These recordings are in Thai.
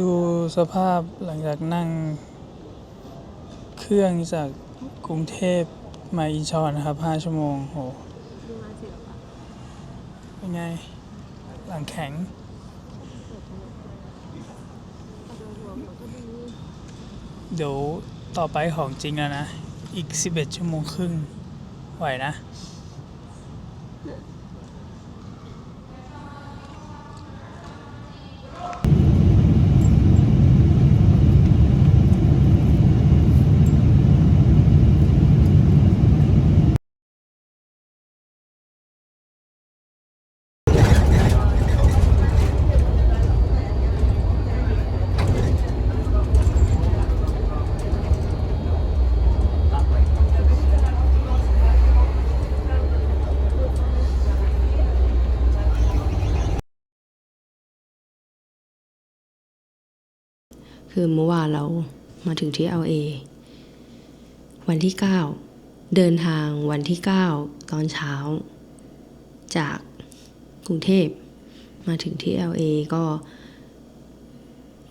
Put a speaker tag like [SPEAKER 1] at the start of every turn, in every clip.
[SPEAKER 1] ดูสภาพหลังจากนั่ง เครื่องจากกรุงเทพมาอินชอนนะครับ 5 ชั่วโมงโห
[SPEAKER 2] ดูงานศิลปะ
[SPEAKER 1] เป็นไง หลังแข็ง
[SPEAKER 2] เอาโดยรวมมันก็ดี
[SPEAKER 1] เดี๋ยวต่อไปของจริงแล้วนะ อีก 11 ชั่วโมงครึ่งไหวนะ
[SPEAKER 3] คือเมื่อวานเรามาถึงที่ LA วันที่ 9 เดินทางวันที่ 9 ตอนเช้า จากกรุงเทพมาถึงที่ LA ก็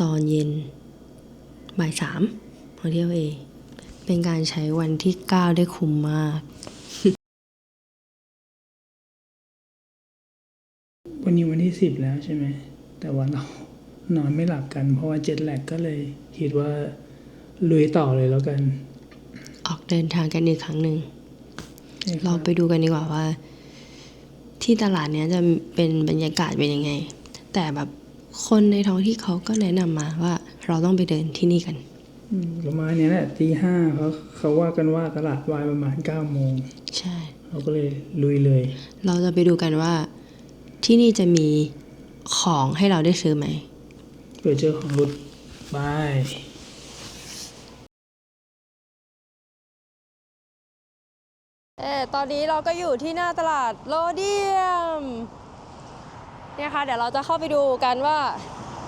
[SPEAKER 3] ตอนเย็นบ่ายสามของที่ LA เป็นการใช้วันที่ 9 ได้คุ้มมาก
[SPEAKER 1] วันนี้วันที่10แล้วใช่ไหม แต่ว่าเรา นอนไม่หลับกัน เพราะว่าเจ็ตแลกก็เลยคิดว่าลุยต่อเลยแล้วกัน
[SPEAKER 3] ออกเดินทางกันอีกครั้งหนึ่ง
[SPEAKER 1] นี่ค
[SPEAKER 3] เรา
[SPEAKER 1] บ
[SPEAKER 3] ไปดูกันดีกว่าว่า ที่ตลาดเนี้ยจะเป็นบรรยากาศเป็นยังไง แต่แบบคนในท้องที่เขาก็แนะนำมาว่า เราต้องไปเดินที่นี่กัน
[SPEAKER 1] อืมประมาณเนี้ยแหละตีห้าเขาเขาว่ากันว่าตลาดวายประมาณ9โมง
[SPEAKER 3] ใช่
[SPEAKER 1] เราก็เลยลุยเลย
[SPEAKER 3] เราจะไปดูกันว่าที่นี่จะมีของให้เราได้ซื้อไหม
[SPEAKER 1] เผื่อเจอของหลุดบาย
[SPEAKER 2] เออตอนนี้เราก็อยู่ที่หน้าตลาดโลเดียม เนี่ยค่ะ เดี๋ยวเราจะเข้าไปดูกันว่า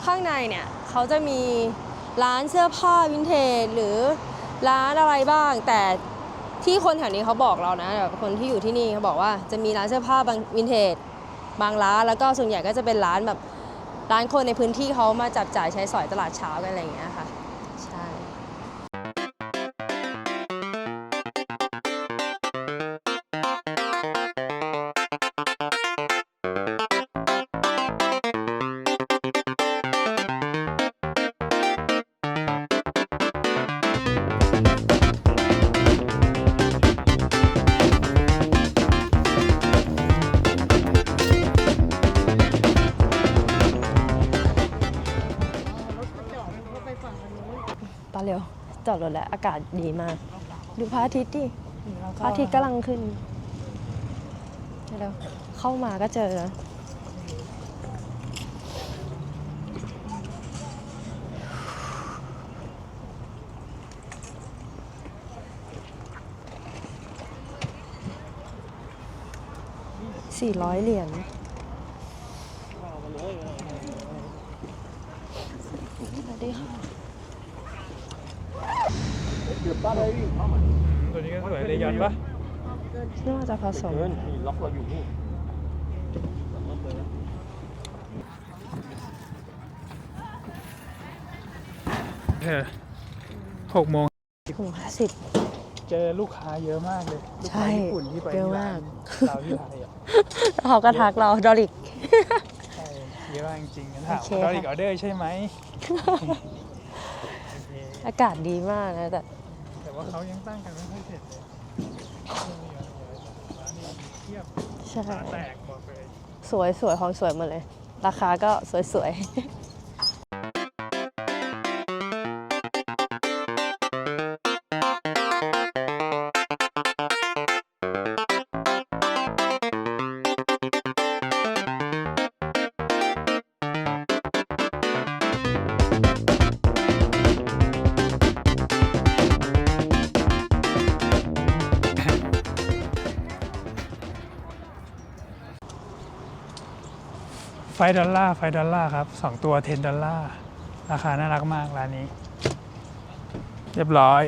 [SPEAKER 2] ข้างในเนี่ย เขาจะมีร้านเสื้อผ้าวินเทจหรือร้านอะไรบ้าง แต่ที่คนแถวนี้เขาบอกเรานะแบบคนที่อยู่ที่นี่เขาบอกว่าจะมีร้านเสื้อผ้าบางวินเทจบางร้านแล้วก็ส่วนใหญ่ก็จะเป็นร้านแบบ ร้านคนในพื้นที่เขามาจับจ่ายใช้สอยตลาดเช้ากันอะไรอย่างเงี้ยค่ะ จอดรถแล้ว อากาศดีมาก ดูพระอาทิตย์ดิพระอาทิตย์กำลังขึ้นเร็วเข้ามาก็เจอแล้วสี่ร้อยเหรียญสวัสดีค่ะ
[SPEAKER 1] ตัวนี้ก็สวยเลยยันปะ
[SPEAKER 2] น่าจะผสม
[SPEAKER 1] เออหกโมง
[SPEAKER 2] ถุงห้าสิบ
[SPEAKER 1] เจอลูกค้าเยอะมากเลยลูก
[SPEAKER 2] ใช่
[SPEAKER 1] ค้าญี่ปุ่นที่ไป
[SPEAKER 2] เยอะ
[SPEAKER 1] ที่ร้
[SPEAKER 2] มาก
[SPEAKER 1] นเราที่ไทยอะ
[SPEAKER 2] เขาก็ทักเราดอริก
[SPEAKER 1] ใช่เยอะมากจริงๆถาม
[SPEAKER 2] โอเค
[SPEAKER 1] ว่าเรา
[SPEAKER 2] ค่ะ
[SPEAKER 1] อีกออเดอร์ใช่ไหไหมโอเค
[SPEAKER 2] อากาศดีมากนะแต่
[SPEAKER 1] แต่ ว่าเขายังตั้งกันไม่ค่อยเสร็จเลยร้านนี้เทียบ
[SPEAKER 2] ใช่
[SPEAKER 1] ขาแตกบอกเลย
[SPEAKER 2] สวยสวยของสวยหมดเลย ราคาก็สวยสวยๆ
[SPEAKER 1] ไฟดอลล่าไฟดอลล่าครับสองตัว 10 ดอลล่าราคาน่ารักมากร้านนี้ เรียบร้อย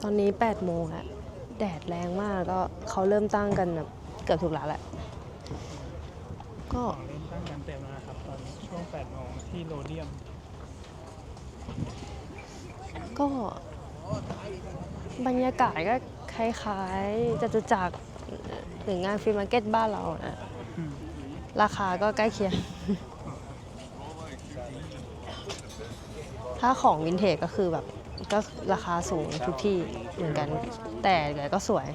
[SPEAKER 1] ต
[SPEAKER 2] อนนี้8โมงแล้วแดดแรงมากก็เขาเริ่มตั้งกันแบบ เกือบทุกร้านแหละ ก็
[SPEAKER 1] ของเล่นตั้งกันเต็มแล้วนะครับ ตอนนี้ช่วง8โมงที่โรเดียม
[SPEAKER 2] ก็บรรยากาศก็คล้ายๆจตุจักรหรืองานฟรีมาร์เก็ตบ้านเรานะ
[SPEAKER 1] อืม
[SPEAKER 2] ราคาก็ใกล้เคียง ถ้าของวินเทจก็คือแบบก็ราคาสูงทุกที่เหมือนกัน แต่แต่ก็สวย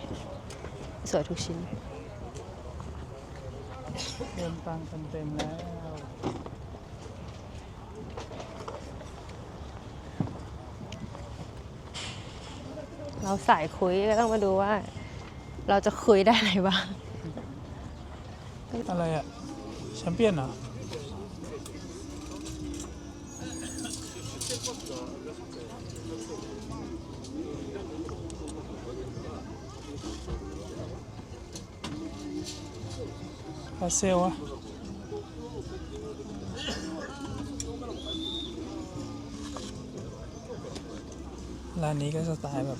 [SPEAKER 2] สวยทุกชิ้น
[SPEAKER 1] เติมตังกันเต็มแล้ว
[SPEAKER 2] เราสายคุยก็ต้องมาดูว่า เราจะคุยได้อะไรบ้าง
[SPEAKER 1] อะไรอะแชมเปี้ยนเหรอ พาเซลอะร้านนี้ก็สไตล์แบบ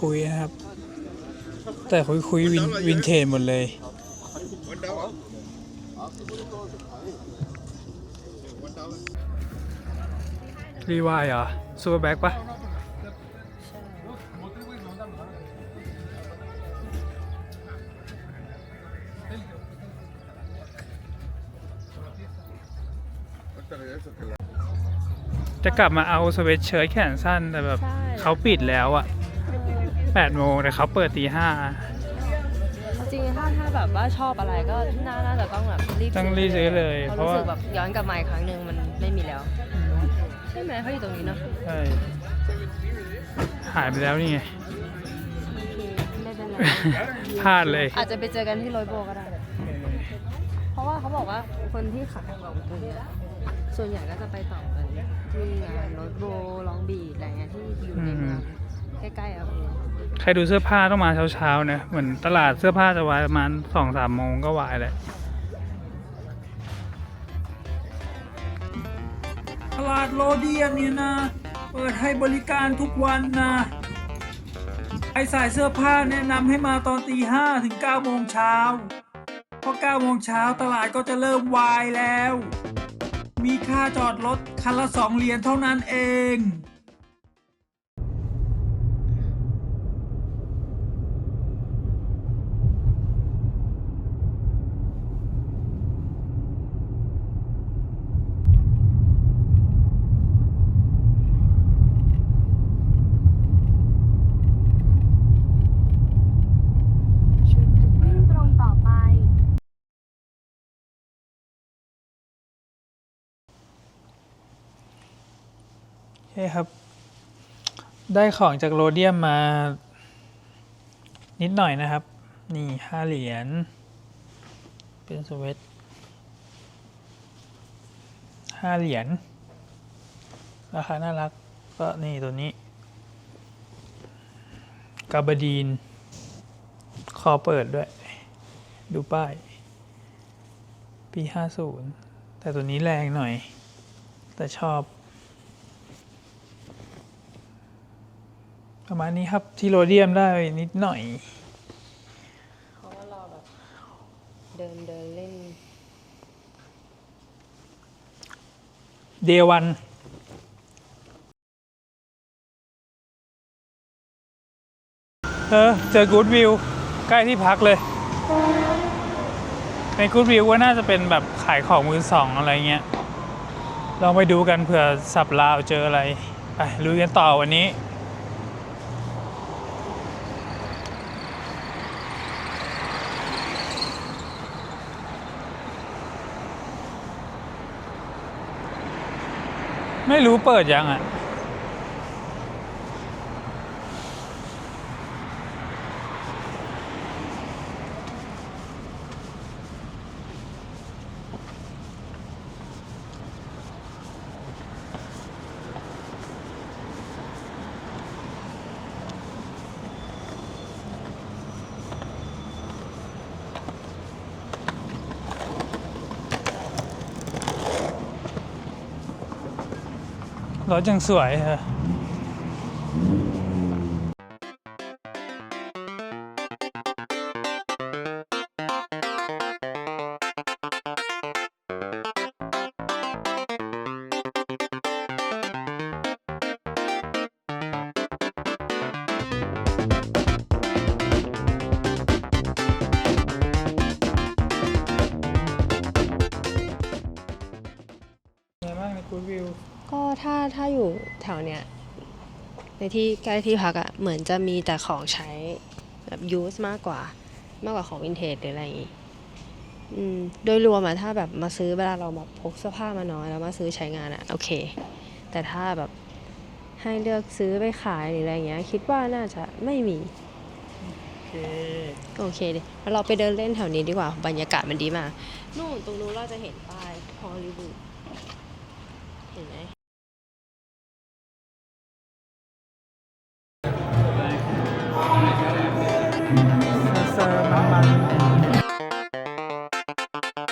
[SPEAKER 1] คุยๆนะครับ แต่คุยๆวินวินเทจหมดเลยรีวายเหรอซูเปอร์แบ็กปะ จะกลับมาเอาสเวตเชิ้ตแขนสั้นแต่แบบ
[SPEAKER 2] ใช่
[SPEAKER 1] เขาปิดแล้วอะ8โมงแต่เขาเปิดตีห้า
[SPEAKER 2] จริงๆถ้าถ้าแบบว่าชอบอะไรก็น่าน่าจะต้องแบบรีบ
[SPEAKER 1] ต้องรีบซื้อเลย
[SPEAKER 2] เพ
[SPEAKER 1] เพ
[SPEAKER 2] ราะ
[SPEAKER 1] ราะ
[SPEAKER 2] รู้
[SPEAKER 1] ว่า
[SPEAKER 2] สึกแบบย้อนกลับมาอีกครั้งหนึ่งมันไม่มีแล้ว ใช่ไหมเขาอยู่ตรงนี้เนาะ
[SPEAKER 1] ใช่หายไปแล้วนี่ไง
[SPEAKER 2] ไม่เป็นไร
[SPEAKER 1] พลาดเลย
[SPEAKER 2] อาจจะไปเจอกันที่โรยโบก็ได้ เพราะว่าเขาบอกว่าคนที่ขายของตรงเนี้ย ส่วนใหญ่ก็จะไปต่อกันที่งานโรยโบลองบีดอะไรเงี้ยที่อยู่ในเมืองใกล้ๆเอาเอง
[SPEAKER 1] ใครดูเสื้อผ้าต้องมาเช้าๆนะเหมือนตลาดเสื้อผ้าจะวายประมาณสองสามโมงก็วายแหละตลาดโรเดียมเนี่ยนะ เปิดให้บริการทุกวันนะใครใส่เสื้อผ้าแนะนำให้มาตอนตีห้าถึงเก้าโมงเช้าเพราะเก้าโมงเช้าตลาดก็จะเริ่มวายแล้ว มีค่าจอดรถคันละสองเหรียญเท่านั้นเอง
[SPEAKER 4] วิ่งตรงต่อไป
[SPEAKER 1] โอเคครับ ได้ของจากโรเดียมมา นิดหน่อยนะครับ นี่ห้าเหรียญ เป็นสเวตห้าเหรียญ ราคาน่ารัก ก็นี่ตัวนี้ กาบดีน คอเปิดด้วย ดูป้าย ปีห้าศูนย์แต่ตัวนี้แรงหน่อย แต่ชอบ ประมาณนี้ครับที่โรเดียมได้นิดหน่อย
[SPEAKER 2] เขาก็รอแบบเดินเดินเล่น
[SPEAKER 1] เดวันเออเจอกูดวิวใกล้ที่พักเลย ในกูดวิวก็น่าจะเป็นแบบขายของมือสองอะไรเงี้ยลองไปดูกันเผื่อสับลาวเจออะไร ไปลุยกันต่อวันนี้ ไม่รู้เปิดยังอะ รถยังสวยฮะไงบ้างในกูวิว
[SPEAKER 2] ก็ถ้าถ้าอยู่แถวเนี้ยในที่ใกล้ที่พักอะเหมือนจะมีแต่ของใช้แบบยูสมากกว่ามากกว่าของวินเทจหรืออะไรอย่างงี้อืมโดยรวมอะถ้าแบบมาซื้อเวลาเราแบบพกเสื้อผ้ามาน้อยแล้วมาซื้อใช้งานอะโอเค แต่ถ้าแบบให้เลือกซื้อไปขายหรืออะไรเงี้ย คิดว่าน่าจะไม่มี
[SPEAKER 1] โอเค
[SPEAKER 2] โอเคดิแล้วเราไปเดินเล่นแถวนี้ดีกว่า บรรยากาศมันดีมาก นู่นตรงนู้นเราจะเห็นป้ายฮอลลีวูดเห็นไหม あ!